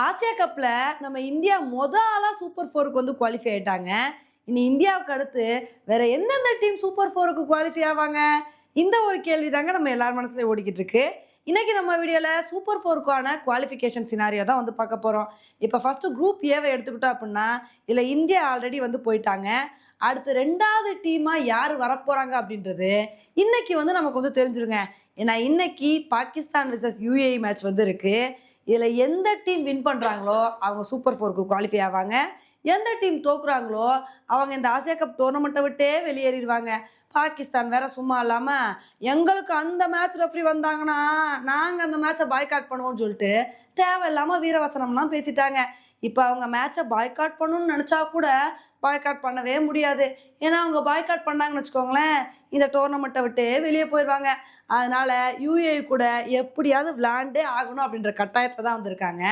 Asia கப்பில் நம்ம India மொத ஆளாக சூப்பர் ஃபோருக்கு வந்து குவாலிஃபை ஆயிட்டாங்க. இனி இந்தியாவுக்கு அடுத்து வேற எந்தெந்த டீம் சூப்பர் ஃபோருக்கு குவாலிஃபை ஆவாங்க? இந்த ஒரு கேள்வி தாங்க நம்ம எல்லார் மனசுல ஓடிக்கிட்டு இருக்கு. இன்னைக்கு நம்ம வீடியோவில் சூப்பர் ஃபோருக்கான குவாலிஃபிகேஷன் சினாரியோ தான் வந்து பார்க்க போகிறோம் இப்போ ஃபர்ஸ்ட் குரூப் ஏவை எடுத்துக்கிட்டோம் அப்படின்னா இதில் இந்தியா ஆல்ரெடி வந்து போயிட்டாங்க. அடுத்து ரெண்டாவது டீமாக யார் வரப்போகிறாங்க அப்படின்றது இன்னைக்கு வந்து நமக்கு வந்து தெரிஞ்சிருங்க. ஏன்னா இன்னைக்கு பாகிஸ்தான் விசஸ் யூஏஇ மேட்ச் வந்து இருக்குது இதில் எந்த டீம் வின் பண்ணுறாங்களோ அவங்க சூப்பர் ஃபோருக்கு குவாலிஃபை ஆவாங்க. எந்த டீம் தோக்குறாங்களோ அவங்க இந்த ஆசியா கப் டோர்னமெண்ட்டை விட்டே வெளியேறிடுவாங்க. பாகிஸ்தான் வேற சும்மா இல்லாமல் எங்களுக்கு அந்த மேட்ச் ரெஃப்ரி வந்தாங்கன்னா நாங்கள் அந்த மேட்சை பாய்காட் பண்ணுவோம்னு சொல்லிட்டு தேவையில்லாமல் வீரவசனம்லாம் பேசிட்டாங்க. இப்போ அவங்க மேட்சை பாய்காட் பண்ணணும்னு நினச்சா கூட பாய்காட் பண்ணவே முடியாது. ஏன்னா அவங்க பாய்காட் பண்ணாங்கன்னு வச்சுக்கோங்களேன் இந்த டோர்னமெண்ட்டை விட்டு வெளியே போயிடுவாங்க அதனால யூஏ கூட எப்படியாவது விளாண்டே ஆகணும் அப்படின்ற கட்டாயத்தில் தான் வந்திருக்காங்க.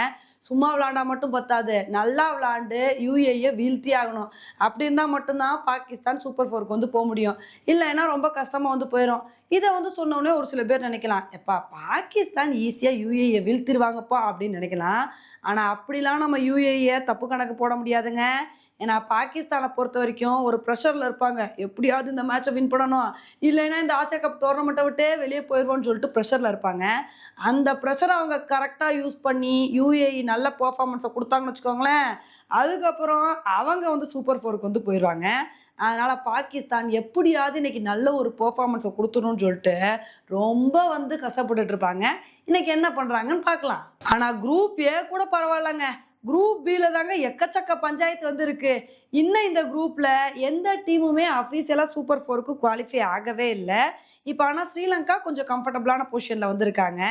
சும்மா விளாண்டா மட்டும் பத்தாது. நல்லா விளாண்டு யூஏயை வீழ்த்தி ஆகணும். அப்படி இருந்தால் மட்டும்தான் பாகிஸ்தான் சூப்பர் ஃபோருக்கு வந்து போக முடியும். இல்லைன்னா ரொம்ப கஷ்டமாக வந்து போயிடும் இதை வந்து சொன்னோடனே ஒரு சில பேர் நினைக்கலாம் எப்பா பாகிஸ்தான் ஈஸியாக யூஏயை வீழ்த்திடுவாங்கப்பா அப்படின்னு நினைக்கலாம். ஆனால் அப்படிலாம் நம்ம யூஏயை தப்பு கணக்கு போட முடியாதுங்க. ஏன்னா பாகிஸ்தானை பொறுத்த வரைக்கும் ஒரு ப்ரெஷரில் இருப்பாங்க. எப்படியாவது இந்த மேட்சை வின் பண்ணணும். இல்லைன்னா இந்த ஆசியா கப் டோர்னமெண்ட்டை விட்டே வெளியே போயிடுவோம்னு சொல்லிட்டு ப்ரெஷரில் இருப்பாங்க. அந்த ப்ரெஷரை அவங்க கரெக்டாக யூஸ் பண்ணி யூஏஇ நல்ல பர்ஃபார்மன்ஸை கொடுத்தாங்கன்னு வச்சுக்கோங்களேன். அதுக்கப்புறம் அவங்க வந்து சூப்பர் ஃபோருக்கு வந்து போயிடுவாங்க. அதனால் பாகிஸ்தான் எப்படியாவது இன்னைக்கு நல்ல ஒரு பர்ஃபார்மன்ஸை கொடுத்துருன்னு சொல்லிட்டு ரொம்ப வந்து கஷ்டப்பட்டுட்டு இருப்பாங்க. இன்னைக்கு என்ன பண்ணுறாங்கன்னு பார்க்கலாம். ஆனால் குரூப் ஏ கூட பரவாயில்லங்க. குரூப் பில தாங்க எக்கச்சக்க பஞ்சாயத்து வந்திருக்கு. இன்னும் இந்த குரூப்ல எந்த டீமுமே அஃபீஷியலாக சூப்பர் ஃபோருக்கு குவாலிஃபை ஆகவே இல்லை. இப்போ ஆனால் ஸ்ரீலங்கா கொஞ்சம் கம்ஃபர்டபுளான பொசிஷனில் வந்திருக்காங்க.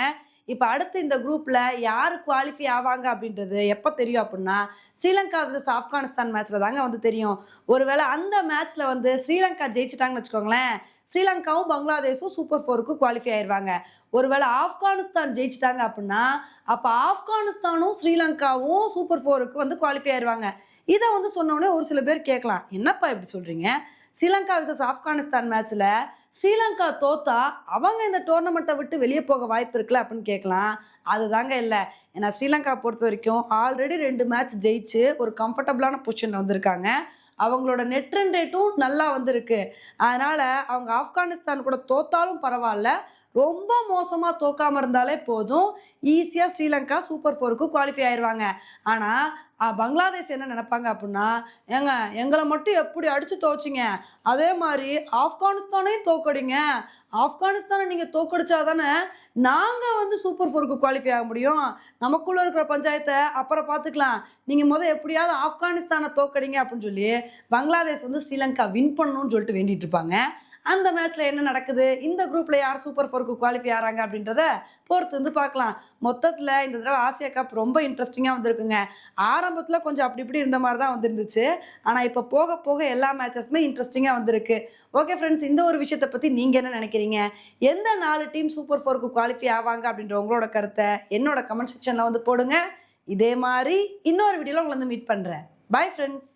இப்போ அடுத்து இந்த குரூப்பில் யார் குவாலிஃபை ஆவாங்க அப்படின்றது எப்போ தெரியும் அப்படின்னா ஸ்ரீலங்கா விசஸ் ஆப்கானிஸ்தான் மேட்ச்சில் தாங்க வந்து தெரியும். ஒருவேளை அந்த மேட்ச்சில் வந்து ஸ்ரீலங்கா ஜெயிச்சிட்டாங்கன்னு வச்சுக்கோங்களேன் ஸ்ரீலங்காவும் பங்களாதேஷும் சூப்பர் ஃபோருக்கு குவாலிஃபை ஆயிடுவாங்க ஒருவேளை ஆப்கானிஸ்தான் ஜெயிச்சிட்டாங்க அப்படின்னா அப்போ ஆப்கானிஸ்தானும் ஸ்ரீலங்காவும் சூப்பர் ஃபோருக்கு வந்து குவாலிஃபை ஆயிடுவாங்க இதை வந்து சொன்னோடனே ஒரு சில பேர் கேட்கலாம் என்னப்பா இப்படி சொல்கிறீங்க ஸ்ரீலங்கா விசஸ் ஆப்கானிஸ்தான் மேட்ச்சில் ஸ்ரீலங்கா தோத்தா அவங்க இந்த டோர்னமெண்ட்டை விட்டு வெளியே போக வாய்ப்பு இருக்குல்ல? அப்படின்னு கேட்கலாம். அதுதாங்க இல்லை. ஏன்னா ஸ்ரீலங்கா பொறுத்த வரைக்கும் ஆல்ரெடி ரெண்டு மேட்ச் ஜெயிச்சு ஒரு கம்ஃபர்டபுளான பொசிஷனில் வந்திருக்காங்க. அவங்களோட நெட் ரன் ரேட்டும் நல்லா வந்திருக்கு. அதனால் அவங்க ஆப்கானிஸ்தான் கூட தோத்தாலும் பரவாயில்ல. ரொம்ப மோசமாக தோக்காமல் இருந்தாலே போதும். ஈஸியாக ஸ்ரீலங்கா சூப்பர் ஃபோருக்கு குவாலிஃபை ஆயிடுவாங்க ஆனால் பங்களாதேஷ் என்ன நினைப்பாங்க அப்படின்னா ஏங்க எங்களை மட்டும் எப்படி அடித்து துவச்சிங்க அதே மாதிரி ஆப்கானிஸ்தானையும் தோக்கடிங்க. ஆப்கானிஸ்தானை நீங்கள் தோக்கடிச்சா தானே நாங்கள் வந்து சூப்பர் ஃபோருக்கு குவாலிஃபை ஆக முடியும். நமக்குள்ளே இருக்கிற பஞ்சாயத்தை அப்புறம் பார்த்துக்கலாம் நீங்கள் முதல் எப்படியாவது ஆப்கானிஸ்தானை தோக்கடிங்க அப்படின்னு சொல்லி பங்களாதேஷ் வந்து ஸ்ரீலங்கா வின் பண்ணணும்னு சொல்லிட்டு வேண்டிகிட்டு இருப்பாங்க. அந்த மேட்ச்ல என்ன நடக்குது? இந்த குரூப்ல யார் சூப்பர் ஃபோருக்கு குவாலிஃபை ஆறாங்க அப்படின்றத பொறுத்து வந்து பார்க்கலாம். மொத்தத்தில் இந்த தடவை ஆசியா கப் ரொம்ப இன்ட்ரெஸ்டிங்காக வந்திருக்குங்க. ஆரம்பத்தில் கொஞ்சம் அப்படி இப்படி இருந்த மாதிரி தான் வந்துருந்துச்சு. ஆனால் இப்போ போக போக எல்லா மேட்சஸுமே இன்ட்ரெஸ்டிங்காக வந்திருக்கு. ஓகே ஃப்ரெண்ட்ஸ் இந்த ஒரு விஷயத்தை பற்றி நீங்கள் என்ன நினைக்கிறீங்க? எந்த நாலு டீம் சூப்பர் ஃபோருக்கு குவாலிஃபை ஆவாங்க அப்படின்ற உங்களோட கருத்தை என்னோட கமெண்ட் செக்ஷனில் வந்து போடுங்க. இதே மாதிரி இன்னொரு வீடியோவில் உங்களை வந்து மீட் பண்ணுறேன் பை ஃப்ரெண்ட்ஸ்